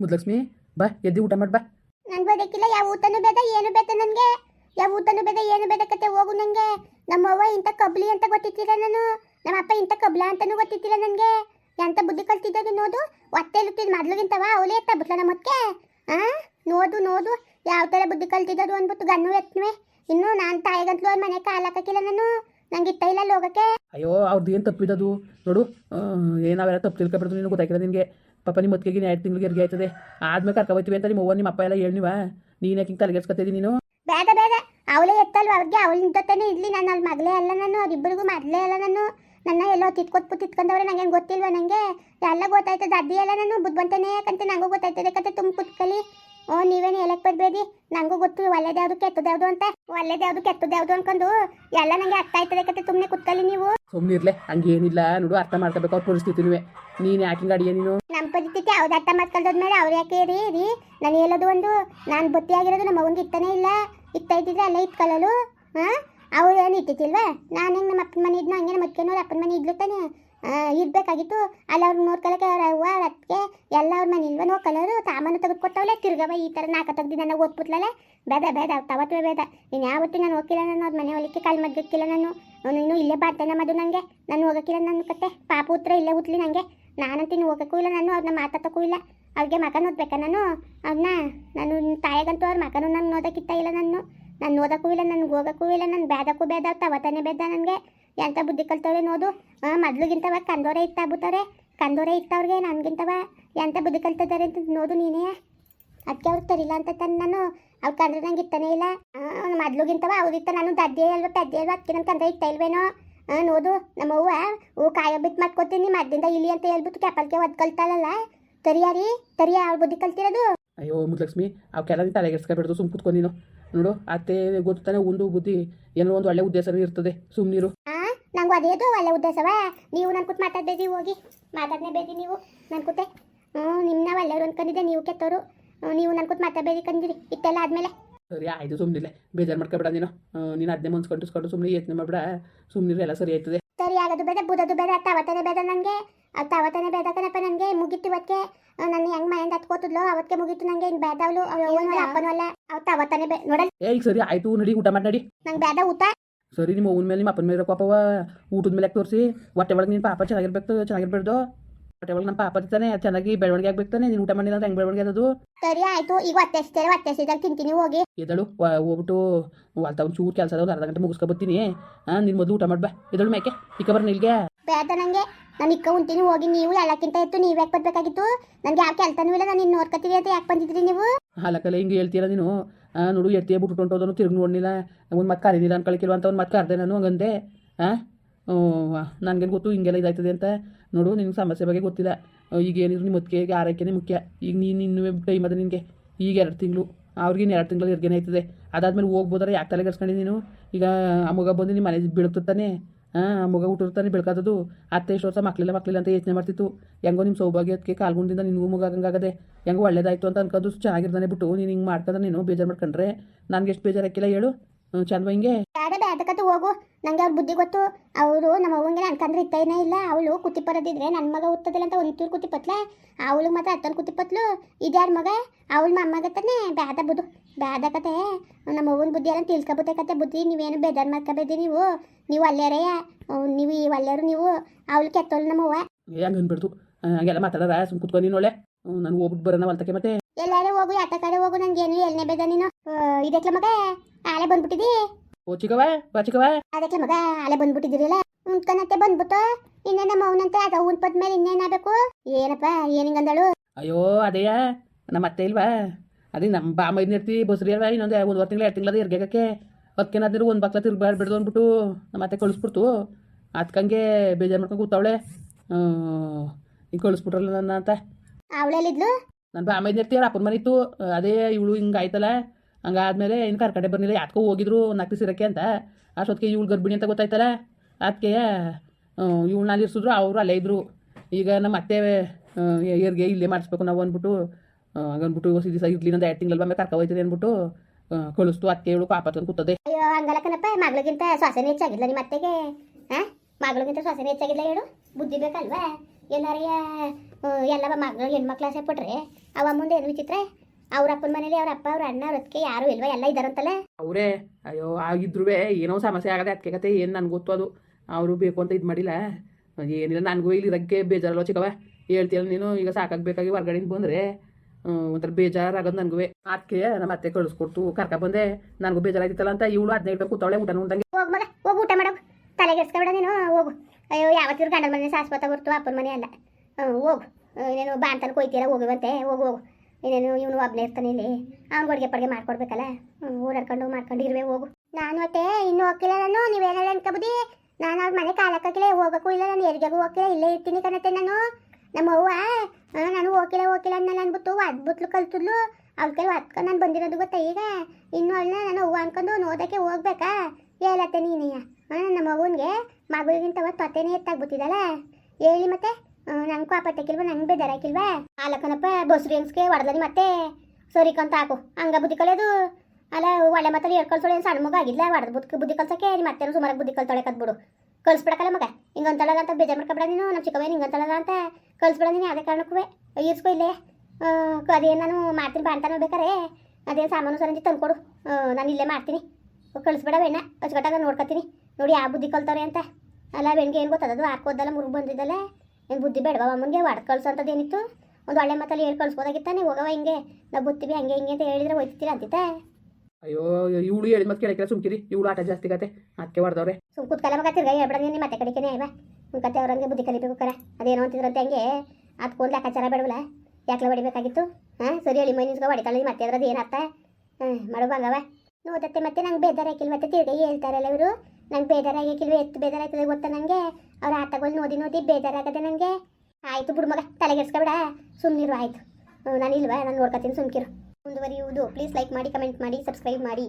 ಮುದ್ಲಕ್ಷ್ಮಿ ಬಾ ಎದ್ದು ಊಟ ಮಾಡ್ ಬಾ. ನನ್ ಬದಕಿಲ್ಲ ಯಾವ ಊಟನೂ ಬೇಡ ಏನು ಬೇಡ ನನ್ಗೆ. ಯಾವ ಊಟನೂ ಬೇಡ ಏನು ಬೇಡ ಕತೆ ಹೋಗು ನಂಗೆ. ನಮ್ಮವ್ವ ಇಂಥ ಕಬ್ಲಿ ಅಂತ ಗೊತ್ತಿತ್ತಿಲ್ಲ ನಾನು? ನಮ್ಮ ಅಪ್ಪ ಇಂಥ ಕಬ್ಲ ಅಂತಾನೂ ಗೊತ್ತಿತ್ತಿಲ್ಲ ನನಗೆ? ಎಂತ ಬುದ್ಧಿ ಕಲ್ತಿದ್ದದು ನೋಡು. ಹೊಟ್ಟೆ ಲುಟ್ಟಿದ್ ಮೊದ್ಲಿಗಿಂತವ? ಅವಲೇ ಎತ್ತ ಬಿಟ್ಲ ನಮ್ಮಕ್ಕೆ ಆ? ನೋಡು ನೋಡು. ಯಾವ ಥರ ಬುದ್ಧಿ ಕಲ್ತಿದ್ದದು ಅಂದ್ಬಿಟ್ಟು ಗಣ್ಣು ಎತ್ತುವೆ ಇನ್ನು ನಾನು ತಾಯಿಗಂತಲೂ ಅವ್ರ ಮನೆ ಕಾಲಾಕಿಲ್ಲ ನಾನು. ನಂಗೆ ಇತ್ತ ಇಲ್ಲ ಅಲ್ಲಿ ಹೋಗಕ್ಕೆ ಅಯ್ಯೋ ಅವ್ರದ್ದು ಏನು ತಪ್ಪಿದದು ನೋಡು ಏನಾವೆಲ್ಲ ತಪ್ಪು ತಿಳ್ಕೊಬಿಡ್ದು ನಿನಗೆ ಗೊತ್ತಾಗಿಲ್ಲ ನಿನಗೆ. ಪಾಪ ನಿಮ್ಮ ಮತ್ತಿಗೆ ಎರಡು ತಿಂಗಳಿಗೆ ಹೆರಿಗೆ ಆಯ್ತದೆ. ಆದ್ಮೇಲೆ ಕರ್ಕೊಬತ್ತೀವಿ ಅಂತ ನಿಮ್ಮ ಅವ್ವ, ನಿಮ್ಮ ಅಪ್ಪ ಎಲ್ಲ ಹೇಳ್ನಿವಾ ನೀವಾ. ನೀನು ಯಾಕೆ ಹಿಂಗೆ ತಲೆಗೆಡ್ಸ್ಕೊತಿದ್ದೀನಿ ನೀನು? ಬೇಡ ಬೇಡ. ಅವಳೇ ಎತ್ತಲ್ವ? ಅವ್ರಿಗೆ ಅವಳ ನಿಂತೋತಾನೆ ಇರ್ಲಿ ನಾನು. ಅಲ್ಲಿ ಮಗಳೇ ಅಲ್ಲ ನಾನು. ಅವ್ರಿಬ್ಬರಿಗೂ ಮೊದಲೇ ಅಲ್ಲ ನಾನು. ನನ್ನ ಎಲ್ಲೋ ತಿತ್ಕೊತ್ಬಿಟ್ಟು ತಿತ್ಕೊಂಡವ್ರೆ. ನಂಗೇನು ಗೊತ್ತಿಲ್ವ ನನಗೆ ಎಲ್ಲ ಗೊತ್ತಾಯ್ತದೆ. ಅಡ್ಡಿ ಎಲ್ಲ ನಾನು. ಬುದ್ಧಿವಂತನೇ ಯಾಕಂತ? ನಂಗೂ ಗೊತ್ತಾಯ್ತದೆ. ಕತೆ ತುಂಬ ಕುತ್ಕಲಿ ಓ, ನೀವೇನು ಹೇಳಕ್ ಬರಬೇಡಿ. ನಂಗೂ ಗೊತ್ತು. ಒಳ್ಳೇದ್ಯಾವ್ದು, ಕೆಟ್ಟದ್ಯಾವ್ದು ಅಂತ. ಒಳ್ಳೇದ್ಯಾವ್ದು, ಕೆಟ್ಟದ್ಯಾವ್ದು ಅನ್ಕೊಂಡು. ಎಲ್ಲ ನಂಗೆ ಅರ್ಥ ಆಯ್ತದೆ ಕತೆ ಸುಮ್ಮನೆ ಕುತ್ಕಲಿ ನೀವು. ಸುಮ್ಮನೆ ಇರಲೆ ಹಂಗೇನಿಲ್ಲ, ನೋಡು, ಅರ್ಥ ಮಾಡ್ಕೋಬೇಕು ಅವ್ರ ಪರಿಸ್ಥಿತಿನೂ ನೀನು ಯಾಕೆ ಅಡಿಗೆ ನೀನು? ನಮ್ಮ ಪರಿಸ್ಥಿತಿ ಅವ್ರು ಅರ್ಥ ಮಾಡ್ಕೊಂಡೋದ್ಮೇಲೆ ಅವ್ರು ಯಾಕೆ ರೀ ರೀ? ನಾನು ಹೇಳೋದು ಒಂದು, ನಾನು ಬುತ್ತಿಯಾಗಿರೋದು ನಮ್ಮ ಮಗನಿಗೆ ಇತ್ತಾನೆ ಇಲ್ಲ. ಇತ್ತ ಇದ್ದಿದ್ರೆ ಅಲ್ಲೇ ಇಟ್ಕೊಳ್ಳಲು ಹಾಂ? ಅವ್ರು ಏನು ಇಟ್ಟಿತ್ತಿಲ್ವಾ ನಾನು ಹೆಂಗೆ ನಮ್ಮ ಅಪ್ಪನ ಮನೆ ಇದ್ನೋ, ಹಂಗೆ ನಮ್ಮ ಅಕ್ಕನವ್ರು ಅಪ್ಪನ ಮನೆ ಇದ್ಲು ತಾನೆ. ಇರ್ಬೇಕಾಗಿತ್ತು. ಅಲ್ಲಿ ಅವ್ರು ನೋಡ್ಕೊಳಕ್ಕೆ ಅವ್ರ ಅವ್ವ ಅದಕ್ಕೆ ಎಲ್ಲ ಅವ್ರ ಮನೆ ಇಲ್ವ ನೋಡ್ಕೊಳ್ಳೋರು ಸಾಮಾನು ತೆಗೆದುಕೊಟ್ಟವಳೆ. ತಿರ್ಗವ ಈ ಥರ ನಾಲ್ಕು ತೆಗ್ದು ನನ್ನ ಓದ್ಬಿಟ್ಲಲ್ಲ ಬೇಡ ಬೇಡ ತವತ್ತು ಬೇಡ ನೀನು ಯಾವತ್ತೂ ನಾನು ಹೋಗಿಲ್ಲ ನಾನು, ಅವ್ರ ಮನೆ ಹೊಲಿಕ್ಕೆ ಕಾಲು ಮಗ್ಗಕ್ಕಿಲ್ಲ ನಾನು. ನೀನು ಇಲ್ಲೇ ಬಾರ್ತೇನೆ ಮದು ನನಗೆ ನಾನು ಹೋಗೋಕ್ಕಿಲ್ಲ ನನ್ನ ಕತೆ. ಪಾಪ ಉತ್ತರ ಇಲ್ಲೇ ಹುಟ್ಲಿ ನನಗೆ ನಾನಂತೀನಿ ಹೋಗೋಕ್ಕೂ ಇಲ್ಲ ನಾನು ಅವ್ರನ್ನ ಮಾತಾಡೋಕ್ಕೂ ಇಲ್ಲ. ಅವ್ರಿಗೆ ಮಕ ಓದ್ಬೇಕಾ ನಾನು? ಅವ್ರನ್ನ ನಾನು ತಾಯಿಗಂತೂ ಅವ್ರ ಮಕನೂ ನಾನು ನೋಡೋಕ್ಕಿತ್ತ ಇಲ್ಲ ನಾನು. ನಾನು ನೋಡೋಕ್ಕೂ ಇಲ್ಲ, ನನಗೆ ಹೋಗೋಕ್ಕೂ ಇಲ್ಲ, ನಾನು ಬೇಡಕ್ಕೂ ಬೇಡ ತವತಾನೆ ಬೇಡ ನನಗೆ. ಎಂಥ ಬುದ್ಧಿ ಕಲ್ತವ್ರೆ ಹಾಂ ಮೊದ್ಲಿಗಿಂತವ ಕಂದೋರೆ ಇತ್ತಾಗ್ಬಿಟ್ಟವ್ರೆ ಕಂದೋರೆ ಇತ್ತವ್ರಿಗೆ ನನಗಿಂತವ ಎಂಥ ಬುದ್ಧಿ ಕಲ್ತಿದ್ದಾರೆ ಅಂತ ನೋಡು ನೀನೇ. ಅದಕ್ಕೆ ಅವ್ರು ತರಿಲ್ಲ ಅಂತ ತಂದು ನಾನು. ಅವ್ರು ಕಂಡ್ರೆ ನಂಗೆ ಇತ್ತಾನೆ ಇಲ್ಲ. ಮೊದ್ಲಿಗಿಂತವ ಅವ್ರಿತ್ತ ನಾನು ದದ್ದೆ ಅಲ್ವ, ಪೆದ್ದೆ ಅಲ್ವ ಅದಕ್ಕೆ ನಮ್ಮ ಕಂದ್ರೆ ಇತ್ತ ಇಲ್ವೇನೋ? ನೋಡು, ನಮ್ಮ ಅವ್ವ, ಹೂ ಕಾಯ ಬಿಟ್ಟು ಮಾಡ್ಕೊತೀನಿ ಮದ್ದಿಂದ ಇಲ್ಲಿ ಅಂತ ಹೇಳ್ಬಿಟ್ಟು ಕೆಪಲ್ಗೆ ಒದ್ಕೊಳ್ತಾಳಲ್ಲ ತರಿಯಾರಿ ತರಿಯ ಅವ್ರ ಬುದ್ಧಿ ಕಲ್ತಿರೋದು. ಅಯ್ಯೋ, ಮುದ್ಲಕ್ಷ್ಮಿ ಅವಕ್ಕೆಲ್ಲ ನೀನು ತಲೆಗೆಡ್ಸ್ಕೊಬಿಡ್ದು ಸುಮ್ ಕುತ್ಕೊಂಡಿನೋ ನೋಡು, ಅತ್ತೆ ಗೊತ್ತಾನೆ ಒಂದು ಬುದ್ಧಿ. ಏನೋ ಒಂದು ಒಳ್ಳೆ ಉದ್ದೇಶ ಇರ್ತದೆ ಸುಮ್ಮನಿರು ನಂಗೂ ಅದೇದು ಒಳ್ಳೆ ಉದ್ದೇಶವ. ನೀವು ನನ್ನ ಕೂತ್ ಮಾತಾಡ್ಬೇಡಿ ಹೋಗಿ. ಮಾತಾಡ್ನೇ ಬೇಡಿ ನೀವು ನನ್ನ ಕೂತೆ. ಹ್ಞೂ ನಿಮ್ಮನ್ನ ಒಳ್ಳೆಯವ್ರು ಅಂದ್ಕೊಂಡಿದ್ದೆ ನೀವು ಕೆತ್ತವರು ನೀವು ನನ್ನ ಕೂತ್ ಮಾತಾಡ್ಬೇಡಿ ಕಂದಿರಿ. ಇತ್ತೆಲ್ಲ ಆದಮೇಲೆ. ಸರಿ ಆಯಿತು ಸುಮ್ಮನಿಲ್ಲ ಬೇಜಾರು ಮಾಡ್ಕೊಬೇಡ ನೀನು. ನೀನು ಅದನ್ನೇ ಮನ್ಸ್ಕೊಂಡು ಸುಮ್ಮನೆ ಯತ್ನ ಮಾಡ್ಬೇಡ. ಸುಮ್ಮನಿರು ಎಲ್ಲ ಸರಿ ಆಯ್ತದೆ. ಸರಿ ಆಗೋದು ಬೇಡ. ಬುದದು ಬೇಡ. ತಾವತ್ತನೇ ಬೇಡ ನನಗೆ ತಾವತ್ತನೇ ಬೇಡ ಕಣಪ್ಪ ನನಗೆ ಮುಗೀತು ಇವತ್ತಿಗೆ ನನ್ನ ಹೆಂಗ್ ಮನೆಯಿಂದ ಹತ್ಕೋತಿದ್ಲು ಅವತ್ತಿಗೆ ಮುಗಿತು ನನಗೆ ಇನ್ನು ಬೇದವಳು ಅವನು ಅಪ್ಪನೂ ಅಲ್ಲ. ಅವತ್ತ ಅವತ್ತಾನೆ ಬೇ ನೋಡಲ್. ಏ ಈಗ ಸರಿ ಆಯಿತು ನಡಿ ಊಟ ಮಾಡಿ ನಡಿ. ನಂಗೆ ಬೇಡ ಊಟ. ಸರಿ ನಿಮ್ಮ ಅವ್ನ ಮೇಲೆ ನಿಮ್ಮ ಅಪ್ಪನ ಮೇಲೆ ಪಾಪವ ಊಟದ ಮೇಲೆ ತೋರಿಸಿ? ಹೊಟ್ಟೆ ಒಳಗೆ ನಿನ್ನ ಪಾಪ ಚೆನ್ನಾಗಿರ್ಬೇಕು ಚೆನ್ನಾಗಿರ್ಬೇಡ್ದು. ಹೊಟ್ಟೆ ಒಳಗೆ ನಮ್ಮ ಪಾಪ ತಾನೆ ಚೆನ್ನಾಗಿ ಬೆಳವಣಿಗೆ ಆಗ್ಬೇಕಾನೆ ನೀನು ಊಟ ಮಾಡಿಲ್ಲ ಅಂದ್ರೆ ಹೆಂಗೆ ಬೆಳವಣಿಗೆ ಆಗೋದು ಸರಿ ಆಯ್ತು ಈಗ ಹೊಟ್ಟೆಸ್ತಾರೆ ಹೊಟ್ಟೆಸಿದಾಗ ತಿಂತೀನಿ ಹೋಗಿ. ಎದಳು ಹೋಗ್ಬಿಟ್ಟು ಅಂತ ಒಂದು ಚೂರು ಕೆಲಸ ಒಂದು ಅರ್ಧ ಗಂಟೆ ಮುಗಿಸ್ಕೊಬತ್ತೀನಿ ಹಾಂ ನಿನ್ನ ಮೊದಲು ಊಟ ಮಾಡ್ಬಾ. ಎದಳು ಮೇಕೆ ಈಗ ಬರ ನಿಲ್ಗೆ. ಬೇಡ ನನಗೆ ನಾನು ಇಕ್ಕ ಉಂತೀನಿ ಹೋಗಿ ನೀವು ಎಲ್ಲಕ್ಕಿಂತ ಇತ್ತು ನೀವು ಯಾಕೆ ಬರ್ಬೇಕಾಗಿತ್ತು? ನನಗೆ ಯಾವ ಕೆಲಸನೂ ಇಲ್ಲ ನಾನು ನಿನ್ನ ನೋಡ್ಕೊತೀವಿ ಅಂತ ಯಾಕೆ ಬಂದಿದ್ರಿ ನೀವು? ಹಾಲಕ್ಕಲ್ಲ ಹಿಂಗೆ ಹೇಳ್ತೀರಾ ನೀನು? ನೋಡು ಎತ್ತಿ ಬಿಟ್ಟು ತಿರುಗಿ ನೋಡಲಿಲ್ಲ ಒಂದು ಮತ್ತೆ ಕರೀನಿಲ್ಲ ಅನ್ಕೊಳಕಿಲ್ವ ಅಂತ ಒಂದು ಮತ್ತೆ ಕರೆದೆ ನಾನು ಹಂಗಂದೆ. ಹಾಂ ನನಗೇನು ಗೊತ್ತು, ಹಿಂಗೆಲ್ಲ ಇದಾಯ್ತದೆ ಅಂತ. ನೋಡು, ನಿನಗೆ ಸಮಸ್ಯೆ ಬಗ್ಗೆ ಗೊತ್ತಿಲ್ಲ. ಈಗ ಏನಿದ್ರು ನಿಮ್ಮ ಮತ್ತಿಗೆ ಆರೈಕೆನೇ ಮುಖ್ಯ. ಈಗ ನೀನು ಇನ್ನು ಟೈಮ್ ಅದ ನಿನಗೆ. ಈಗ ಎರಡು ತಿಂಗಳು. ಅವ್ರಿಗೆ ಎರಡು ತಿಂಗಳು ಇರ್ಗೇನೆ ಆಯ್ತದೆ. ಅದಾದ್ಮೇಲೆ ಹೋಗ್ಬೋದಾರೆ, ಯಾಕೆ ತಲೆ ಕೆಡ್ಸ್ಕೊಂಡು ನೀನು? ಈಗ ಆ ಮಗ ಬಂದು ನಿಮ್ಮ ಮನೆ ಬೀಳುತ್ತಾನೆ ಹಾಂ, ಮಗ ಹುಟ್ಟಿರ್ತಾನೆ ಬೆಳ್ಕಾದದು ಅತ್ತೆ ಎಷ್ಟು ವರ್ಷ ಮಕ್ಕಳಿಲ್ಲ ಮಕ್ಕಳಿಲ್ಲ ಅಂತ ಯೋಚನೆ ಮಾಡ್ತಿತ್ತು. ಹೆಂಗೋ ನಿಮ್ಮ ಸೌಭಾಗ್ಯಕ್ಕೆ ಕಾಲ್ಗುಂದಿಂದ ನಿನಗೂ ಮಗ ಆಗಂಗಾಗದೆ ಹೆಂಗೋ ಒಳ್ಳೇದಾಯಿತು ಅಂತ ಅನ್ಕೋದು ಚೆನ್ನಾಗಿರ್ತಾನೆ ಬಿಟ್ಟು. ನೀನು ಹಿಂಗೆ ಮಾಡ್ಕೊಂಡ್ರೆ ನೀನು ಬೇಜಾರು ಮಾಡ್ಕೊಂಡ್ರೆ. ನನಗೆ ಎಷ್ಟು ಬೇಜಾರು ಹಾಕಿಲ್ಲ ಹೇಳು. ಚಂದ ಹಿಂಗೆ ಬೇಡ ಬೇಡಕತ್ತು ಹೋಗು. ನಂಗೆ ಅವ್ರ ಬುದ್ಧಿ ಗೊತ್ತು. ಅವರು ನಮ್ಮ ಅವ್ವಂಗೆ ಅನ್ಕಂದ್ರೆ ಇತ್ತೇನೇ ಇಲ್ಲ. ಅವಳು ಕುತಿ ಪರದಿದ್ರೆ ನನ್ನ ಮಗ ಉತ್ತದಿಲ್ಲ ಅಂತ ಒಂಚೂರು ಕುತಿ ಪತ್ಲ ಅವಳು ಮಾತ್ರ ಅತ್ತನ ಕುತಿ ಪತ್ಲು ಇದ್ಯಾರ ಮಗ? ಅವಳ ಮಮ್ಮಗತ್ತಾನೆ ಬೇಡ ಬುದು. ಬೇಡ ಕತೆ. ನಮ್ಮ ಅವ್ವನ ಬುದ್ಧಿ ಎಲ್ಲ ತಿಳ್ಕೊಬೋದೆ ಕತೆ ಬುದ್ಧಿ. ನೀವೇನು ಬೇಜಾರು ಮಾಡ್ಕೋಬೇಡಿ ನೀವು. ನೀವು ಅಲ್ಲೇರೆಯ ನೀವು ಈ ಅಲ್ಲೇರು ನೀವು. ಅವಳು ಕೆತ್ತೋಲ್ ನಮ್ಮವ್ವ ಹಂಗೆ ಅನ್ಬಿಡ್ತು ಹಂಗೆಲ್ಲ ಮಾತಾಡೋದ? ಸುಮ್ ಕುತ್ಕೊಂಡು ನೋಳೆ ಒಳ್ಳೆ. ನಾನು ಹೋಗ್ಬಿಟ್ಟು ಬರೋಣ ಹೊಲ್ತಕ್ಕೆ ಮತ್ತೆ. ಎಲ್ಲಾರು ಹೋಗು ಯಾತ ಕಡೆ ಹೋಗು ಏನು ಎಲ್ನೇ ಬೇಡ ನೀನು? ಇದಕ್ಕೆ ಮಗ? ಆಲೆ ಬಂದ್ಬಿಟ್ಟಿದಿ? ಓ ಚಿಕ್ಕವ ಬಾ ಚಿಕ್ಕವ ಮಗ ಆಲೆ ಬಂದ್ಬಿಟ್ಟಿದಿರಲ್ಲ? ಉಂತ್ಕನತ್ತೆ ಬಂದ್ಬಿಟ್ಟು ಇನ್ನೇ ನಮ್ಮ ಅವನಂತೆ ಅದ ಉನ್ ಮೇಲೆ ಇನ್ನೇನಾಗಬೇಕು ಏನಪ್ಪ ಏನಿಂಗಂದಳು ಅಯ್ಯೋ ಅದೇಯ ನಮ್ಮ ಅತ್ತೆ ಇಲ್ವಾ? ಅದೇ ನಮ್ಮ ಬಾಮ ಇರ್ತಿ ಬಸ್ರಿ ಅಲ್ವಾ? ಇನ್ನೊಂದು ಒಂದು ತಿಂಗಳು ಎರಡು ತಿಂಗಳದ ಎರ್ಗಕ್ಕೆ ಅದಕ್ಕೇನಾದ್ರು ಒಂದು ಬಕ್ಲ ಬಿಡ್ದು ಅಂದ್ಬಿಟ್ಟು ನಮ್ಮ ಅತ್ತೆ ಕಳಿಸ್ಬಿಡ್ತು. ಅದ್ಕಂಗೆ ಬೇಜಾರು ಮಾಡ್ಕೊಂಡು ಕೂತಾವಳೆ. ಹಿಂಗೆ ಕಳಿಸ್ಬಿಟ್ರಲ್ಲ ನನ್ನ ಅಂತ. ಅವಳೆಲ್ಲಿದ್ಲು ನನ್ನ ಬಾ ಇರ್ತಿ ಇರ್ತೀಯ ಅಪ್ಪನ ಮನೆ ಇತ್ತು ಅದೇ ಇವಳು ಹಿಂಗೆ ಆಯ್ತಲ್ಲ, ಹಂಗಾದ್ಮೇಲೆ ಇನ್ನು ಕರ್ಕಡೆ ಬರ್ನಿಲ್ಲ ಯಾತ್ಕೋ ಹೋಗಿದ್ರು ನಾಲ್ಕು ಸಿರಕ್ಕೆ ಅಂತ. ಅಷ್ಟೊತ್ತಿಗೆ ಇವಳು ಗರ್ಭಿಣಿ ಅಂತ ಗೊತ್ತಾಯ್ತಲ್ಲ ಅದಕ್ಕೆ ಇವಳನ್ನ ಇರ್ಸಿದ್ರು ಅವರು ಅಲ್ಲೇ ಇದ್ದರು ಈಗ ನಮ್ಮ ಅತ್ತೆ ಏರ್ಗೆ ಇಲ್ಲೇ ಮಾಡಿಸ್ಬೇಕು ನಾವು ಅಂದ್ಬಿಟ್ಟು ಅಂದ್ಬಿಟ್ಟು ಹಂಗನ್ಬಿಟ್ಟು ಸಹ ಇರ್ಲಿ ನಂದು ಎರಡು ತಿಂಗಳು ಬಂದು ಕರ್ಕೊ ಹೋಯ್ತೀನಿ ಅಂದ್ಬಿಟ್ಟು ಕಳಿಸ್ತು ಅತ್ತೆ ಇವಳು ಪಾಪ ತಂದು ಕೂತದೆ. ಅಯ್ಯೋ ಹಂಗಲಕ್ಕನಪ್ಪ ಮಗಳಿಗಿಂತ ಶ್ವಾಸನೆ ಹೆಚ್ಚಾಗಿಲ್ಲ ನಿಮ್ಮ ಅತ್ತೆಗೆ. ಹಾ ಮಗಳಿಗಿಂತ ಶ್ವಾಸನೆ ಹೆಚ್ಚಾಗಿಲ್ಲ ಹೇಳು, ಬುದ್ಧಿ ಬೇಕಲ್ವಾ? ಎಲ್ಲಾರಿಯ ಎಲ್ಲ ಮಗಳು ಹೆಣ್ಮಕ್ಳು ಆಸೆ ಪಟ್ರೆ. ಅವ ಮುಂದೆ ಏನು ವಿಚಿತ್ರ? ಅವ್ರ ಅಪ್ಪನ ಮನೇಲಿ ಅವ್ರ ಅಪ್ಪ ಅವ್ರ ಅಣ್ಣ ಅವ್ರ ಅದಕ್ಕೆ ಯಾರು ಇಲ್ವಾ ಎಲ್ಲ ಇದಾರಂತಲ್ಲ ಅವರೇ ಅಯ್ಯೋ ಆಗಿದ್ರು ಏನೋ ಸಮಸ್ಯೆ ಆಗದೆ ಅದಕ್ಕೆ ಕತೆ ಏನು ನನಗೆ ಗೊತ್ತು ಅದು? ಅವರು ಬೇಕು ಅಂತ ಇದು ಮಾಡಿಲ್ಲ. ಏನಿಲ್ಲ ನನಗೂ ಇಲ್ಲಿ ಇರೋಕ್ಕೆ ಬೇಜಾರಲ್ಲ ಚಿಕ್ಕವ ಹೇಳ್ತೀಯಲ್ಲ ನೀನು ಈಗ ಸಾಕಾಗಬೇಕಾಗಿ ಹೊರ್ಗಡೆಯಿಂದ ಬಂದರೆ ಒಂಥರ ಬೇಜಾರಾಗೋದು ನನಗೂ ಅದಕ್ಕೆ ನಮ್ಮ ಅತ್ತೆ ಕಳಿಸ್ಕೊಡ್ತು ಕರ್ಕ ಬಂದೆ. ನನಗೂ ಬೇಜಾರಾಗಿತ್ತಲ್ಲ ಅಂತ ಇವಳು ಹದಿನೈದು ರೂಪಾಯಿ ಕೂತಾವಳೆ ಊಟ ನೋಡ್ದಂಗೆ. ಹೋಗಿ ಮಗ ಹೋಗಿ ಊಟ ಮಾಡೋ. ತಲೆಗೆಡ್ಸ್ಕೊಬೇಡ ನೀನು ಹೋಗು. ಅಯ್ಯೋ ಯಾವತ್ತಿರು ಗಂಡನ ಮನೆ ಶಾಶ್ವತ ಹೊರ್ತು ಅಪ್ಪನ ಮನೆ ಅಲ್ಲ. ಹ್ಞೂ ಹೋಗು. ನೀನು ಬಾ ಅಂತಾನೆ ಕೊಯ್ತೀರ ಹೋಗುವಂತೆ ಹೋಗು ಹೋಗು. ಇನ್ನೇನು ಇವನು ಒಬ್ಬನೇ ಇರ್ತಾನೆ ಇಲ್ಲಿ. ಅವ್ನು ಅಡುಗೆ ಪಡ್ಗೆ ಮಾಡ್ಕೊಡ್ಬೇಕಲ್ಲ? ಹ್ಞೂ ಓಡಾಡ್ಕೊಂಡು ಮಾಡ್ಕೊಂಡು ಇರುವೆ, ಹೋಗು. ನಾನು ಮತ್ತೆ ಇನ್ನೂ ಹೋಗಿಲ್ಲ ನಾನು, ನೀವೇನೆಲ್ಲ ಅನ್ಕೋಬುದಿ? ನಾನು ಅವ್ರ ಮನೆ ಕಾಲಕ್ಕಾಗಿಲ್ಲ ಹೋಗಕ್ಕೂ ಇಲ್ಲ, ನಾನು ಎರಿಗೆಗೂ ಹೋಗಿಲ್ಲ ಇಲ್ಲೇ ಇರ್ತೀನಿ ಕಣತ್ತೆ ನಾನು. ನಮ್ಮ ಅವ್ವ ನಾನು ಹೋಗಿಲ್ಲ ಹೋಗಿಲ್ಲ ಅನ್ನಲ್ಲ ಅನ್ಬಿಟ್ಟು ಅದ್ಬಿಟ್ಲು ಕಲ್ತಿದ್ಲು. ಅವ್ಳ ಕೆಲವು ಹತ್ಕೊಂಡು ನಾನು ಬಂದಿರೋದು ಗೊತ್ತಾ ಈಗ? ಇನ್ನೂ ಅಲ್ಲ ನಾನು ಹೂವು ಅನ್ಕೊಂಡು ನೋಡೋಕ್ಕೆ ಹೋಗ್ಬೇಕಾ? ಹೇಳತ್ತೆ ನೀನೆಯ. ನಮ್ಮ ಮಗುನಿಗೆ ಮಗುವಿಗಿಂತ ತೊತ್ತೇನೆ ಎತ್ತಾಗ್ಬಿಟ್ಟಿದ್ದಲ್ಲ ಹೇಳಿ ಮತ್ತೆ. ನಂಗೆ ಕಾಪಟ್ಟಕ್ಕಿಲ್ವಾ ನಂಗೆ ಬೇಜಾರಾಕಿಲ್ವಾ ಆಲಕ್ಕನಪ್ಪ ಬಸ್ರಿ ಹೆಂಗ್ಸ್ಗೆ ಹೊಡೆದಲ್ಲಿ ಮತ್ತೆ? ಸರಿಕಂತ ಹಾಕು ಹಂಗ ಬುದ್ಧಿ ಕಲಿಯೋದು ಅಲ್ಲ, ಒಳ್ಳೆ ಮತ್ತೆ ಏರ್ ಕಳ್ಸೋಳಿ ಏನು ಸಣ್ಣ ಮಗ ಆಗಿಲ್ಲ ಹೊಡೆದು ಬುದ್ಧಿ ಬುದ್ಧಿ ಕಲ್ಸಕ್ಕೆ ನೀ ಮತ್ತೆ ಸುಮಾರಾಗಿ ಬುದ್ಧಿ ಕಲ್ತೊಳೆ ಕದ್ಬಿಡು. ಕಲ್ಸ್ಬಿಡಕಲ್ಲ ಮಗ? ಹಿಂಗಂತಳಲ್ಲ ಅಂತ ಬೇಜಾರು ಮಾಡ್ಕೊಬೇಡ ನೀನು ನಮ್ಮ ಚಿಕ್ಕವೇನು ಹಿಂಗಂತಳಲ್ಲ ಅಂತ. ಕಳ್ಸ್ಬಿಡ ನೀನು, ಯಾವುದೇ ಕಾರಣಕ್ಕೂ ಈರ್ಸ್ಕೊ ಇಲ್ಲೇ. ಅದೇನು ನಾನು ಮಾಡ್ತೀನಿ ಬಾಣ್ತಾನೆ ಬೇಕಾರೆ? ಅದೇನು ಸಾಮಾನು ಸರಂಜಿ ತಂದ್ಕೊಡು. ನಾನು ಇಲ್ಲೇ ಮಾಡ್ತೀನಿ. ಕಳಿಸ್ಬೇಡ ಬೆಣ್ಣ ಅಚ್ಚುಕಟ್ಟಾಗ ನೋಡ್ಕೊತೀನಿ ನೋಡಿ, ಯಾವ ಬುದ್ಧಿ ಕಲ್ತವ್ರೆ ಅಂತ. ಅಲ್ಲ, ಬೆಣ್ಗೆ ಏನು ಗೊತ್ತದದು? ಹಾಕೋದಲ್ಲ ಮುರುಗು ಬಂದಿದ್ದಲ್ಲ. ಏನು ಬುದ್ಧಿ ಬೇಡವಾ? ಅಮ್ಮನಿಗೆ ಹೊಡೆದು ಕಳ್ಸೋಂಥದ್ದು ಏನಿತ್ತು? ಒಂದು ಒಳ್ಳೆ ಮಾತಲ್ಲಿ ಹೇಳಿ ಕಳ್ಸ್ಬೋದಾಗಿತ್ತಾನೆ ಹೋಗವ ಹಿಂಗೆ? ನಾವು ಬುತ್ತಿವಿ ಹಂಗೆ ಹಿಂಗೆ ಅಂತ ಹೇಳಿದ್ರೆ ಹೋಯ್ತಿರ್ತೀರ ಅಂತಿತ್ತೆ? ಅಯ್ಯೋ ಇವಳು ಹೇಳಿದ ಮತ್ತೆ ಕೇಳಕ್ಕಿಲ್ಲ ಸುಮ್ಕಿರಿ. ಇವಳು ಆಟ ಜಾಸ್ತಿ ಕತೆ. ಅದಕ್ಕೆ ಹೊಡೆದವ್ರೆ. ಸುಮ್ ಕುತ್ಕಲ ಮಗ ತಿರ್ಗಾ ಹೇಳ್ಬೇಡ ನೀನು ಮತ್ತೆ ಕಡಿಕೆನೆ ಅಲ್ವಾ ನಿಮ್ಮ ಕತೆ ಅವ್ರಂಗೆ ಬುದ್ಧಿ ಕಲಿಬೇಕು ಕರೆ. ಅದೇನೋ ಅಂತಿದ್ರಂತೆ ಹಂಗೆ? ಅದಕ್ಕೊಂದು ಲೆಕ್ಕಾಚಾರ ಬೇಡವಲ್ಲ? ಯಾಕೆ ಹೊಡಿಬೇಕಾಗಿತ್ತು? ಹಾಂ ಸರಿ ಹೇಳಿ ಮೈ ನಿನ್ಸ್ಕೊ ಹೊಡಿತಾಳೆ ಮತ್ತೆ ಅದ್ರದ್ದು ಏನತ್ತ ಹಾಂ ಮಾಡೋ ಬಂಗವ ನೋದತ್ತೆ ಮತ್ತೆ ನಂಗೆ ಬೇಜಾರಾಕಿಲ್ಲ ಮತ್ತೆ ತಿರ್ಗಿ ಹೇಳ್ತಾರಲ್ಲ ಇವರು. ನಂಗೆ ಬೇಜಾರಾಗಿಲ್ವ ಎತ್ತು ಬೇಜಾರಾಗ್ತದೆ ಗೊತ್ತಾ ನನಗೆ ಅವ್ರ ಆಟಗಳು ನೋಡಿ ನೋಡಿ ಬೇಜಾರಾಗದೆ ನನಗೆ ಆಯಿತು ಬಿಡು ಮಗ, ತಲೆಗೆಡ್ಸ್ಕೊಬೇಡ. ಸುಮ್ಮನಿರು ಆಯಿತು. ನಾನು ಇಲ್ವಾ? ನಾನು ನೋಡ್ಕೊತೀನಿ, ಸುಮ್ಕಿರು. ಮುಂದುವರಿಯುವುದು. ಪ್ಲೀಸ್ ಲೈಕ್ ಮಾಡಿ ಕಮೆಂಟ್ ಮಾಡಿ ಸಬ್ಸ್ಕ್ರೈಬ್ ಮಾಡಿ.